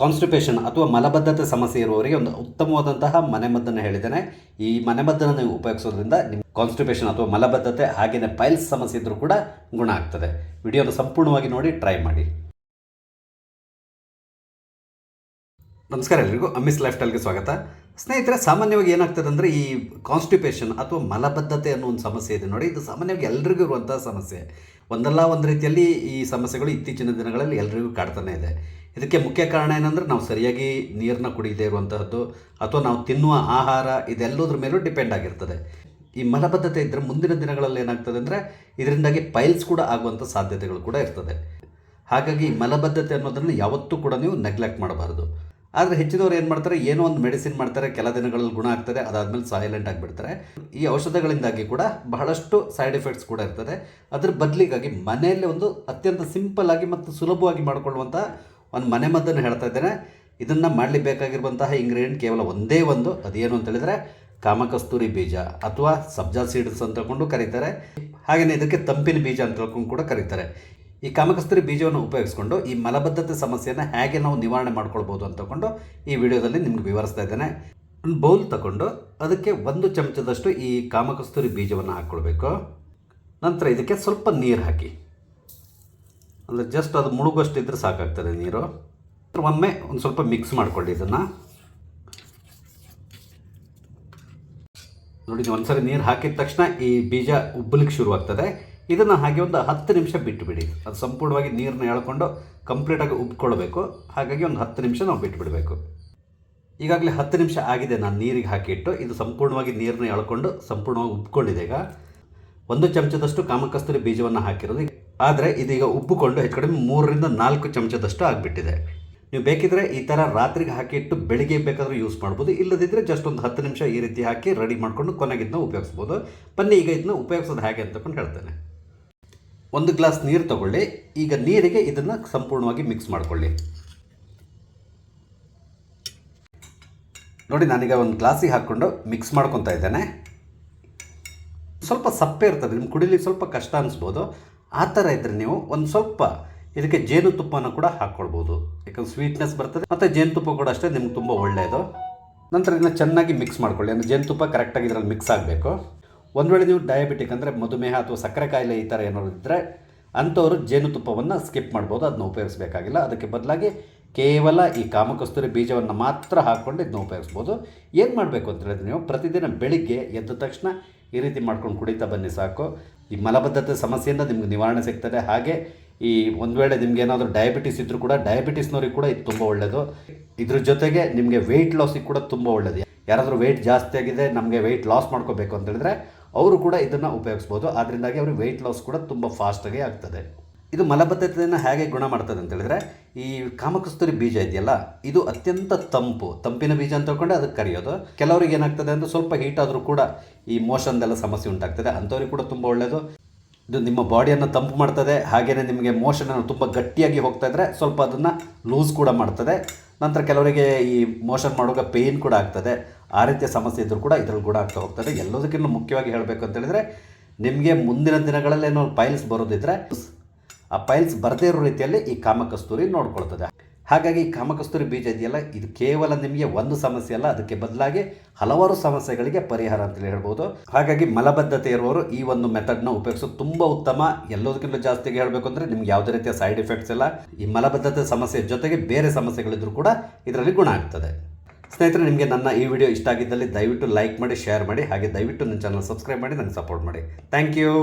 Constipation ಅಥವಾ ಮಲಬದ್ಧತೆ ಸಮಸ್ಯೆ ಇರುವವರಿಗೆ ಒಂದು ಉತ್ತಮವಾದಂತಹ ಮನೆಮದ್ದನ್ನು ಹೇಳಿದ್ದೇನೆ. ಈ ಮನೆಮದ್ದನ್ನು ನೀವು ಉಪಯೋಗಿಸೋದ್ರಿಂದ ನಿಮ್ಮ ಕಾನ್ಸ್ಟಿಪೇಷನ್ ಅಥವಾ ಮಲಬದ್ಧತೆ ಹಾಗೆಯೇ ಪೈಲ್ಸ್ ಸಮಸ್ಯೆ ಇದ್ದರೂ ಕೂಡ ಗುಣ ಆಗ್ತದೆ. ವಿಡಿಯೋನ ಸಂಪೂರ್ಣವಾಗಿ ನೋಡಿ ಟ್ರೈ ಮಾಡಿ. ನಮಸ್ಕಾರ ಎಲ್ರಿಗೂ ಅಮ್ಮಿಸ್ ಲೈಫ್ ಸ್ಟೈಲ್ಗೆ ಸ್ವಾಗತ. ಸ್ನೇಹಿತರೆ, ಸಾಮಾನ್ಯವಾಗಿ ಏನಾಗ್ತದೆ ಅಂದರೆ ಈ ಕಾನ್ಸ್ಟಿಪೇಷನ್ ಅಥವಾ ಮಲಬದ್ಧತೆ ಅನ್ನೋ ಒಂದು ಸಮಸ್ಯೆ ಇದೆ ನೋಡಿ. ಇದು ಸಾಮಾನ್ಯವಾಗಿ ಎಲ್ರಿಗೂ ಇರುವಂಥ ಸಮಸ್ಯೆ. ಒಂದಲ್ಲ ಒಂದು ರೀತಿಯಲ್ಲಿ ಈ ಸಮಸ್ಯೆಗಳು ಇತ್ತೀಚಿನ ದಿನಗಳಲ್ಲಿ ಎಲ್ರಿಗೂ ಕಾಡ್ತಾನೆ ಇದೆ. ಇದಕ್ಕೆ ಮುಖ್ಯ ಕಾರಣ ಏನಂದರೆ ನಾವು ಸರಿಯಾಗಿ ನೀರನ್ನ ಕುಡಿಯದೇ ಇರುವಂತಹದ್ದು ಅಥವಾ ನಾವು ತಿನ್ನುವ ಆಹಾರ ಇದೆಲ್ಲದ್ರ ಮೇಲೂ ಡಿಪೆಂಡ್ ಆಗಿರ್ತದೆ. ಈ ಮಲಬದ್ಧತೆ ಇದ್ದರೆ ಮುಂದಿನ ದಿನಗಳಲ್ಲಿ ಏನಾಗ್ತದೆ ಅಂದರೆ ಇದರಿಂದಾಗಿ ಪೈಲ್ಸ್ ಕೂಡ ಆಗುವಂಥ ಸಾಧ್ಯತೆಗಳು ಕೂಡ ಇರ್ತದೆ. ಹಾಗಾಗಿ ಮಲಬದ್ಧತೆ ಅನ್ನೋದನ್ನು ಯಾವತ್ತೂ ಕೂಡ ನೀವು ನೆಗ್ಲೆಕ್ಟ್ ಮಾಡಬಾರ್ದು. ಆದರೆ ಹೆಚ್ಚಿನವ್ರು ಏನು ಮಾಡ್ತಾರೆ, ಏನೋ ಒಂದು ಮೆಡಿಸಿನ್ ಮಾಡ್ತಾರೆ, ಕೆಲ ದಿನಗಳಲ್ಲಿ ಗುಣ ಆಗ್ತದೆ, ಅದಾದಮೇಲೆ ಸೈಲೆಂಟ್ ಆಗಿಬಿಡ್ತಾರೆ. ಈ ಔಷಧಗಳಿಂದಾಗಿ ಕೂಡ ಬಹಳಷ್ಟು ಸೈಡ್ ಎಫೆಕ್ಟ್ಸ್ ಕೂಡ ಇರ್ತದೆ. ಅದ್ರ ಬದಲಿಗಾಗಿ ಮನೆಯಲ್ಲೇ ಒಂದು ಅತ್ಯಂತ ಸಿಂಪಲ್ ಆಗಿ ಮತ್ತು ಸುಲಭವಾಗಿ ಮಾಡಿಕೊಳ್ಳುವಂಥ ಒಂದು ಮನೆಮದ್ದನ್ನು ಹೇಳ್ತಾ ಇದ್ದೇನೆ. ಇದನ್ನು ಮಾಡಲಿಕ್ಕೆ ಬೇಕಾಗಿರುವಂತಹ ಇಂಗ್ರೀಡಿಯೆಂಟ್ ಕೇವಲ ಒಂದೇ ಒಂದು. ಅದೇನು ಅಂತ ಹೇಳಿದರೆ ಕಾಮಕಸ್ತೂರಿ ಬೀಜ ಅಥವಾ ಸಬ್ಜಾ ಸೀಡ್ಸ್ ಅಂತ ತಿಳ್ಕೊಂಡು ಕರೀತಾರೆ. ಹಾಗೆಯೇ ಇದಕ್ಕೆ ತಂಪಿನ ಬೀಜ ಅಂತ ತಿಳ್ಕೊಂಡು ಕೂಡ ಕರೀತಾರೆ. ಈ ಕಾಮಕಸ್ತೂರಿ ಬೀಜವನ್ನು ಉಪಯೋಗಿಸ್ಕೊಂಡು ಈ ಮಲಬದ್ಧತೆ ಸಮಸ್ಯೆಯನ್ನು ಹೇಗೆ ನಾವು ನಿವಾರಣೆ ಮಾಡ್ಕೊಳ್ಬೋದು ಅಂತ ತಗೊಂಡು ಈ ವಿಡಿಯೋದಲ್ಲಿ ನಿಮ್ಗೆ ವಿವರಿಸ್ತಾ ಇದ್ದೇನೆ. ಒಂದು ಬೌಲ್ ತಗೊಂಡು ಅದಕ್ಕೆ ಒಂದು ಚಮಚದಷ್ಟು ಈ ಕಾಮಕಸ್ತೂರಿ ಬೀಜವನ್ನು ಹಾಕ್ಕೊಳ್ಬೇಕು. ನಂತರ ಇದಕ್ಕೆ ಸ್ವಲ್ಪ ನೀರು ಹಾಕಿ. ಅಂದರೆ ಜಸ್ಟ್ ಅದು ಮುಳುಗೋಷ್ಟಿದ್ರೆ ಸಾಕಾಗ್ತದೆ ನೀರು. ಒಮ್ಮೆ ಒಂದು ಸ್ವಲ್ಪ ಮಿಕ್ಸ್ ಮಾಡ್ಕೊಳ್ಳಿ ಇದನ್ನು. ನೋಡಿ ಒಂದ್ಸರಿ ನೀರು ಹಾಕಿದ ತಕ್ಷಣ ಈ ಬೀಜ ಉಬ್ಬಲಿಕ್ಕೆ ಶುರುವಾಗ್ತದೆ. ಇದನ್ನು ಹಾಗೆ ಒಂದು ಹತ್ತು ನಿಮಿಷ ಬಿಟ್ಟುಬಿಡಿ ಅದು ಸಂಪೂರ್ಣವಾಗಿ ನೀರನ್ನ ಎಳ್ಕೊಂಡು ಕಂಪ್ಲೀಟಾಗಿ ಉಬ್ಕೊಳ್ಬೇಕು. ಹಾಗಾಗಿ ಒಂದು ಹತ್ತು ನಿಮಿಷ ನಾವು ಬಿಟ್ಟುಬಿಡಬೇಕು ಈಗಾಗಲೇ ಹತ್ತು ನಿಮಿಷ ಆಗಿದೆ ನಾನು ನೀರಿಗೆ ಹಾಕಿಟ್ಟು. ಇದು ಸಂಪೂರ್ಣವಾಗಿ ನೀರನ್ನ ಎಳ್ಕೊಂಡು ಸಂಪೂರ್ಣವಾಗಿ ಉಬ್ಕೊಂಡಿದೆ ಈಗ. ಒಂದು ಚಮಚದಷ್ಟು ಕಾಮಕಸ್ತೂರಿ ಬೀಜವನ್ನು ಹಾಕಿರೋದು. ಆದರೆ ಇದೀಗ ಉಬ್ಬಿಕೊಂಡು ಹೆಚ್ಚು ಕಡಿಮೆ ಮೂರರಿಂದ ನಾಲ್ಕು ಚಮಚದಷ್ಟು ಆಗಿಬಿಟ್ಟಿದೆ. ನೀವು ಬೇಕಿದ್ರೆ ಈ ಥರ ರಾತ್ರಿಗೆ ಹಾಕಿಟ್ಟು ಬೆಳಿಗ್ಗೆ ಬೇಕಾದರೂ ಯೂಸ್ ಮಾಡ್ಬೋದು. ಇಲ್ಲದಿದ್ದರೆ ಜಸ್ಟ್ ಒಂದು ಹತ್ತು ನಿಮಿಷ ಈ ರೀತಿ ಹಾಕಿ ರೆಡಿ ಮಾಡಿಕೊಂಡು ಕೊನೆಗೆ ಇದನ್ನ ಉಪಯೋಗಿಸ್ಬೋದು. ಬನ್ನಿ, ಈಗ ಇದನ್ನ ಉಪಯೋಗಿಸೋದು ಹೇಗೆ ಅಂತಕೊಂಡು ಹೇಳ್ತೇನೆ. ಒಂದು ಗ್ಲಾಸ್ ನೀರು ತಗೊಳ್ಳಿ. ಈಗ ನೀರಿಗೆ ಇದನ್ನು ಸಂಪೂರ್ಣವಾಗಿ ಮಿಕ್ಸ್ ಮಾಡಿಕೊಳ್ಳಿ. ನೋಡಿ, ನಾನೀಗ ಒಂದು ಗ್ಲಾಸಿಗೆ ಹಾಕ್ಕೊಂಡು ಮಿಕ್ಸ್ ಮಾಡ್ಕೊತಾ ಇದ್ದೇನೆ. ಸ್ವಲ್ಪ ಸಪ್ಪೆ ಇರ್ತದೆ ನಿಮ್ಮ ಕುಡಿಲಿಕ್ಕೆ ಸ್ವಲ್ಪ ಕಷ್ಟ ಅನಿಸ್ಬೋದು. ಆ ಥರ ಇದ್ದರೆ ನೀವು ಒಂದು ಸ್ವಲ್ಪ ಇದಕ್ಕೆ ಜೇನುತುಪ್ಪನ ಕೂಡ ಹಾಕ್ಕೊಳ್ಬೋದು ಯಾಕಂದ್ರೆ ಸ್ವೀಟ್ನೆಸ್ ಬರ್ತದೆ, ಮತ್ತು ಜೇನುತುಪ್ಪ ಕೂಡ ಅಷ್ಟೇ ನಿಮ್ಗೆ ತುಂಬ ಒಳ್ಳೆಯದು ನಂತರ ಇದನ್ನ ಚೆನ್ನಾಗಿ ಮಿಕ್ಸ್ ಮಾಡ್ಕೊಳ್ಳಿ. ಅಂದರೆ ಜೇನುತುಪ್ಪ ಕರೆಕ್ಟಾಗಿ ಇದರಲ್ಲಿ ಮಿಕ್ಸ್ ಆಗಬೇಕು. ಒಂದು ವೇಳೆ ನೀವು ಡಯಾಬಿಟಿಕ್ ಅಂದರೆ ಮಧುಮೇಹ ಅಥವಾ ಸಕ್ಕರೆ ಕಾಯಿಲೆ ಈ ಥರ ಏನಾದ್ರು ಇದ್ದರೆ ಅಂಥವರು ಜೇನುತುಪ್ಪವನ್ನು ಸ್ಕಿಪ್ ಮಾಡ್ಬೋದು ಅದನ್ನ ಉಪಯೋಗಿಸಬೇಕಾಗಿಲ್ಲ. ಅದಕ್ಕೆ ಬದಲಾಗಿ ಕೇವಲ ಈ ಕಾಮಕಸ್ತೂರಿ ಬೀಜವನ್ನು ಮಾತ್ರ ಹಾಕ್ಕೊಂಡು ಇದನ್ನ ಉಪಯೋಗಿಸ್ಬೋದು. ಏನು ಮಾಡಬೇಕು ಅಂತ ಹೇಳಿದ್ರೆ ನೀವು ಪ್ರತಿದಿನ ಬೆಳಿಗ್ಗೆ ಎದ್ದ ತಕ್ಷಣ ಈ ರೀತಿ ಮಾಡ್ಕೊಂಡು ಕುಡಿತಾ ಬನ್ನಿ ಸಾಕು. ಈ ಮಲಬದ್ಧತೆ ಸಮಸ್ಯೆಯಿಂದ ನಿಮ್ಗೆ ನಿವಾರಣೆ ಸಿಗ್ತದೆ. ಹಾಗೆ ಈ ಒಂದು ವೇಳೆ ನಿಮ್ಗೆ ಏನಾದರೂ ಡಯಾಬಿಟಿಸ್ ಇದ್ದರೂ ಕೂಡ ಡಯಾಬಿಟಿಸ್ನವ್ರಿಗೆ ಕೂಡ ಇದು ತುಂಬ ಒಳ್ಳೆಯದು ಇದ್ರ ಜೊತೆಗೆ ನಿಮಗೆ ವೆಯ್ಟ್ ಲಾಸಿಗೆ ಕೂಡ ತುಂಬ ಒಳ್ಳೆಯದು ಯಾರಾದರೂ ವೆಯ್ಟ್ ಜಾಸ್ತಿ ಆಗಿದೆ, ನಮಗೆ ವೆಯ್ಟ್ ಲಾಸ್ ಮಾಡ್ಕೋಬೇಕು ಅಂತ ಹೇಳಿದ್ರೆ, ಅವರು ಕೂಡ ಇದನ್ನು ಉಪಯೋಗಿಸ್ಬೋದು. ಅದರಿಂದಾಗಿ ಅವ್ರಿಗೆ ವೆಯ್ಟ್ ಲಾಸ್ ಕೂಡ ತುಂಬ ಫಾಸ್ಟಾಗಿ ಆಗ್ತದೆ. ಇದು ಮಲಬದ್ಧತೆಯನ್ನು ಹೇಗೆ ಗುಣ ಮಾಡ್ತದೆ ಅಂತ ಹೇಳಿದ್ರೆ, ಈ ಕಾಮಕಸ್ತೂರಿ ಬೀಜ ಇದೆಯಲ್ಲ, ಇದು ಅತ್ಯಂತ ತಂಪು. ತಂಪಿನ ಬೀಜ ಅಂತ ತಿಳ್ಕೊಂಡೆ ಅದಕ್ಕೆ ಕರೆಯೋದು. ಕೆಲವರಿಗೆ ಏನಾಗ್ತದೆ ಅಂದರೆ ಸ್ವಲ್ಪ ಹೀಟ್ ಆದರೂ ಕೂಡ ಈ ಮೋಷನ್ದೆಲ್ಲ ಸಮಸ್ಯೆ ಉಂಟಾಗ್ತದೆ. ಅಂಥವ್ರಿಗೆ ಕೂಡ ತುಂಬ ಒಳ್ಳೆಯದು ಇದು ನಿಮ್ಮ ಬಾಡಿಯನ್ನು ತಂಪು ಮಾಡ್ತದೆ. ಹಾಗೆಯೇ ನಿಮಗೆ ಮೋಷನನ್ನು ತುಂಬ ಗಟ್ಟಿಯಾಗಿ ಹೋಗ್ತಾ ಇದ್ದರೆ ಸ್ವಲ್ಪ ಅದನ್ನು ಲೂಸ್ ಕೂಡ ಮಾಡ್ತದೆ. ನಂತರ ಕೆಲವರಿಗೆ ಈ ಮೋಷನ್ ಮಾಡುವಾಗ ಪೇಯ್ನ್ ಕೂಡ ಆಗ್ತದೆ. ಆ ರೀತಿಯ ಸಮಸ್ಯೆ ಇದ್ದರೂ ಕೂಡ ಇದರಲ್ಲಿ ಗುಣ ಆಗ್ತಾ ಹೋಗ್ತದೆ. ಎಲ್ಲದಕ್ಕಿಂತ ಮುಖ್ಯವಾಗಿ ಹೇಳಬೇಕು ಅಂತ ಹೇಳಿದರೆ, ನಿಮಗೆ ಮುಂದಿನ ದಿನಗಳಲ್ಲಿ ಏನೋ ಪೈಲ್ಸ್ ಬರೋದಿದ್ರೆ ಆ ಪೈಲ್ಸ್ ಬರದೇ ಇರೋ ರೀತಿಯಲ್ಲಿ ಈ ಕಾಮಕಸ್ತೂರಿ ನೋಡ್ಕೊಳ್ತದೆ. ಹಾಗಾಗಿ ಈ ಕಾಮಕಸ್ತೂರಿ ಬೀಜ ಇದೆಯಲ್ಲ, ಇದು ಕೇವಲ ನಿಮಗೆ ಒಂದು ಸಮಸ್ಯೆ ಅಲ್ಲ, ಅದಕ್ಕೆ ಬದಲಾಗಿ ಹಲವಾರು ಸಮಸ್ಯೆಗಳಿಗೆ ಪರಿಹಾರ ಅಂತಲೇ ಹೇಳ್ಬೋದು. ಹಾಗಾಗಿ ಮಲಬದ್ಧತೆ ಇರುವವರು ಈ ಒಂದು ಮೆಥಡ್ನ ಉಪಯೋಗಿಸೋದು ತುಂಬ ಉತ್ತಮ. ಎಲ್ಲದಕ್ಕಿಂತ ಜಾಸ್ತಿಗೆ ಹೇಳಬೇಕು ಅಂದರೆ ನಿಮ್ಗೆ ಯಾವುದೇ ರೀತಿಯ ಸೈಡ್ ಎಫೆಕ್ಟ್ಸ್ ಇಲ್ಲ. ಈ ಮಲಬದ್ಧತೆ ಸಮಸ್ಯೆ ಜೊತೆಗೆ ಬೇರೆ ಸಮಸ್ಯೆಗಳಿದ್ರೂ ಕೂಡ ಇದರಲ್ಲಿ ಗುಣ ಆಗ್ತದೆ. ಸ್ನೇಹಿತರೆ, ನಿಮಗೆ ನನ್ನ ಈ ವಿಡಿಯೋ ಇಷ್ಟ ಆಗಿದ್ದಲ್ಲಿ ದಯವಿಟ್ಟು ಲೈಕ್ ಮಾಡಿ, ಶೇರ್ ಮಾಡಿ, ಹಾಗೆ ದಯವಿಟ್ಟು ನನ್ನ ಚಾನಲ್ ಸಬ್ಸ್ಕ್ರೈಬ್ ಮಾಡಿ, ನನಗೆ ಸಪೋರ್ಟ್ ಮಾಡಿ. Thank you!